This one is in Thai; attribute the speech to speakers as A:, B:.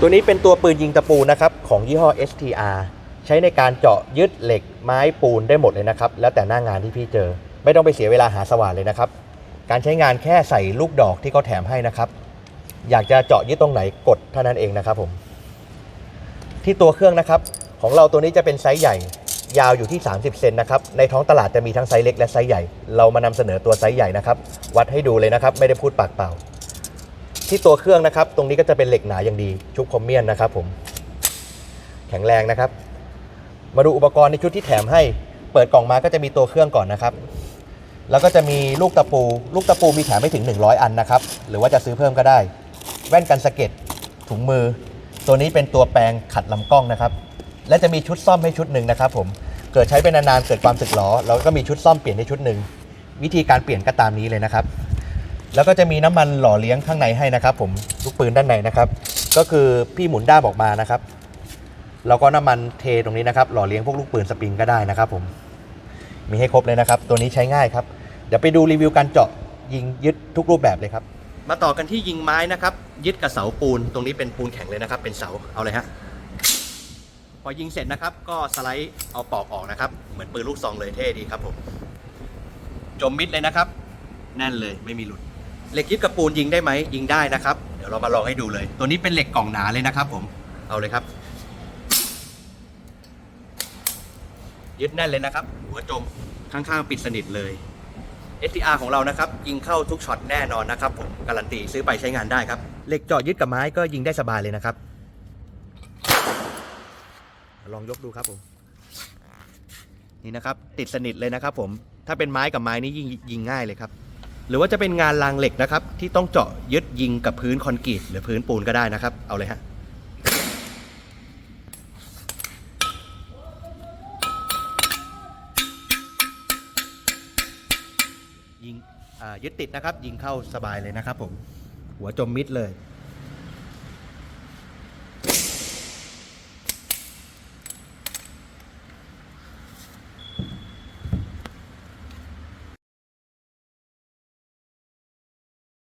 A: ตัวนี้เป็นตัวปืนยิงตะปูนะครับของยี่ห้อ STR ใช้ในการเจาะยึดเหล็กไม้ปูนได้หมดเลยนะครับ แล้วแต่หน้างานที่พี่เจอ ไม่ต้องไปเสียเวลาหาสว่านเลยนะครับ การใช้งานแค่ใส่ลูกดอกที่เขาแถมให้นะครับ อยากจะเจาะยึดตรงไหนกดเท่านั้นเองนะครับผม ที่ตัวเครื่องนะครับ ของเราตัวนี้จะเป็นไซส์ใหญ่ ยาวอยู่ที่ 30 เซนนะครับ ในท้องตลาดจะมีทั้งไซส์เล็กและไซส์ใหญ่ เรามานำเสนอตัวไซส์ใหญ่นะครับ วัดให้ดูเลยนะครับ ไม่ได้พูดปากเปล่า ที่ตัวเครื่องนะครับ ตรงนี้ก็จะเป็นเหล็กหนาอย่างดีชุบคอมเมียนนะครับผม แข็งแรงนะครับ มาดูอุปกรณ์ในชุดที่แถมให้ เปิดกล่องมาก็จะมีตัวเครื่องก่อนนะครับ แล้วก็จะมีลูกตะปู ลูกตะปูมีแถมไม่ถึง 100 อันนะครับ หรือว่าจะซื้อเพิ่มก็ได้ แว่นกันสะเก็ดถุงมือ ตัวนี้เป็นตัวแปรงขัดลำกล้องนะครับ และจะมีชุดซ่อมให้ชุดหนึ่งนะครับ ผมเกิดใช้ไปนานๆเกิดความสึกหรอเราก็มีชุดซ่อมเปลี่ยนให้ชุดหนึ่งวิธีการเปลี่ยนก็ตามนี้เลยนะครับ แล้วก็จะมีน้ำมันหล่อเลี้ยงข้างในให้นะครับ ผมลูกปืนด้านในนะครับ ก็คือพี่หมุนด้ามออกมานะครับ แล้วก็น้ำมันเทตรงนี้นะครับ หล่อเลี้ยงพวกลูกปืนสปริงก็ได้นะครับ ผมมีให้ครบเลยนะครับ ตัวนี้ใช้ง่ายครับ เดี๋ยวไปดูรีวิวการเจาะยิงยึดทุกรูปแบบเลยครับ มาต่อกันที่ยิงไม้นะครับ ยึดกับเสาปูน ตรงนี้เป็นปูนแข็งเลยนะครับ เป็นเสาเอาเลยฮะพอยิงเสร็จนะครับ ก็สไลด์เอาปอกออกนะครับ เหมือนปืนลูกซองเลยเท่ดีครับผมจมมิดเลยนะครับ แน่นเลยไม่มีหลุด เหล็กยึดกับปูนยิงได้ไหมยิงได้นะครับ เดี๋ยวเรามาลองให้ดูเลย ตัวนี้เป็นเหล็กกล่องหนาเลยนะครับ ผมเอาเลยครับ ยึดแน่นเลยนะครับ หัวจมข้างๆปิดสนิทเลย STR ของเรานะครับ ยิงเข้าทุกช็อตแน่นอนนะครับผมการันตีซื้อไปใช้งานได้ครับเหล็กเจาะยึดกับไม้ก็ยิงได้สบายเลยนะครับ ลองยกดูครับผมนี่นะครับ ติดสนิทเลยนะครับ ผมถ้าเป็นไม้กับไม้นี่ยิงยิงง่ายเลยครับ หรือว่าจะเป็นงานรางเหล็กนะครับ ที่ต้องเจาะยึดยิงกับพื้นคอนกรีตหรือพื้นปูนก็ได้นะครับ เอาเลยฮะยิงอ่ายึดติดนะครับ ยิงเข้าสบายเลยนะครับผมหัวจมมิดเลย